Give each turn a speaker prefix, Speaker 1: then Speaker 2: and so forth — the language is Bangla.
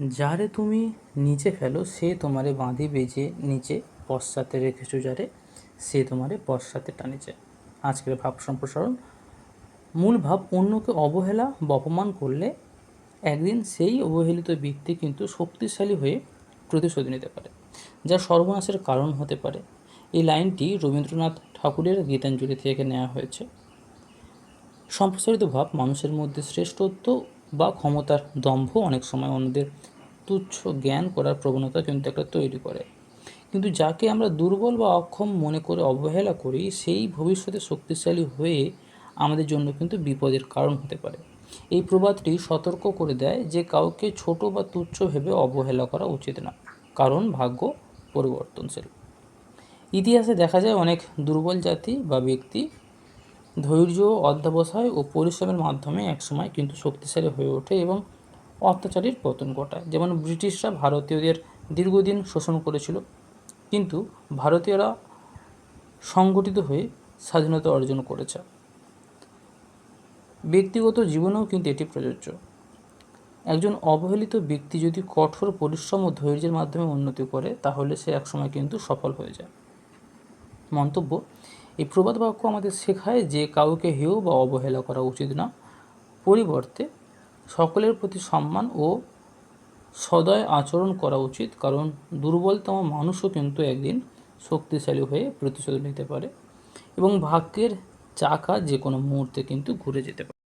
Speaker 1: যারে তুমি নিচে ফেলো, সে তোমারে বাঁধি বেজে নিচে পশ্চাতে রেখেছো যারে, সে তোমারে পশ্চাতে টানিছে। আজকের ভাব সম্প্রসারণ। মূল ভাব, অন্যকে অবহেলা বা অপমান করলে একদিন সেই অবহেলিত ব্যক্তি কিন্তু শক্তিশালী হয়ে প্রতিশোধ নিতে পারে, যা সর্বনাশের কারণ হতে পারে। এই লাইনটি রবীন্দ্রনাথ ঠাকুরের গীতাঞ্জলি থেকে নেওয়া হয়েছে। সম্প্রসারিত ভাব, মানুষের মধ্যে শ্রেষ্ঠত্ব বা ক্ষমতার দম্ভ অনেক সময় অন্যদের তুচ্ছ জ্ঞান করার প্রবণতা কিন্তু একটা তৈরি করে। কিন্তু যাকে আমরা দুর্বল বা অক্ষম মনে করে অবহেলা করি, সেই ভবিষ্যতে শক্তিশালী হয়ে আমাদের জন্য কিন্তু বিপদের কারণ হতে পারে। এই প্রবাদটি সতর্ক করে দেয় যে কাউকে ছোট বা তুচ্ছ ভেবে অবহেলা করা উচিত না, কারণ ভাগ্য পরিবর্তনশীল। ইতিহাসে দেখা যায় অনেক দুর্বল জাতি বা ব্যক্তি ধৈর্য, অধ্যবসায় ও পরিশ্রমের মাধ্যমে একসময় কিন্তু শক্তিশালী হয়ে ওঠে এবং অত্যাচারীর পতন ঘটায়। যেমন ব্রিটিশরা ভারতীয়দের দীর্ঘদিন শোষণ করেছিল, কিন্তু ভারতীয়রা সংগঠিত হয়ে স্বাধীনতা অর্জন করেছে। ব্যক্তিগত জীবনেও কিন্তু এটি প্রযোজ্য। একজন অবহেলিত ব্যক্তি যদি কঠোর পরিশ্রম ও ধৈর্যের মাধ্যমে উন্নতি করে, তাহলে সে একসময় কিন্তু সফল হয়ে যায়। মন্তব্য এই প্রবাদ বাক্য আমাদের শেখায় যে কাউকে হেয় বা অবহেলা করা উচিত না। পরিবর্তে সকলের প্রতি সম্মান ও সদয় আচরণ করা উচিত, কারণ দুর্বলতম মানুষও কিন্তু একদিন শক্তিশালী হয়ে প্রতিশোধ নিতে পারে এবং ভাগ্যের চাকা যে কোনো মুহূর্তে কিন্তু ঘুরে যেতে পারে।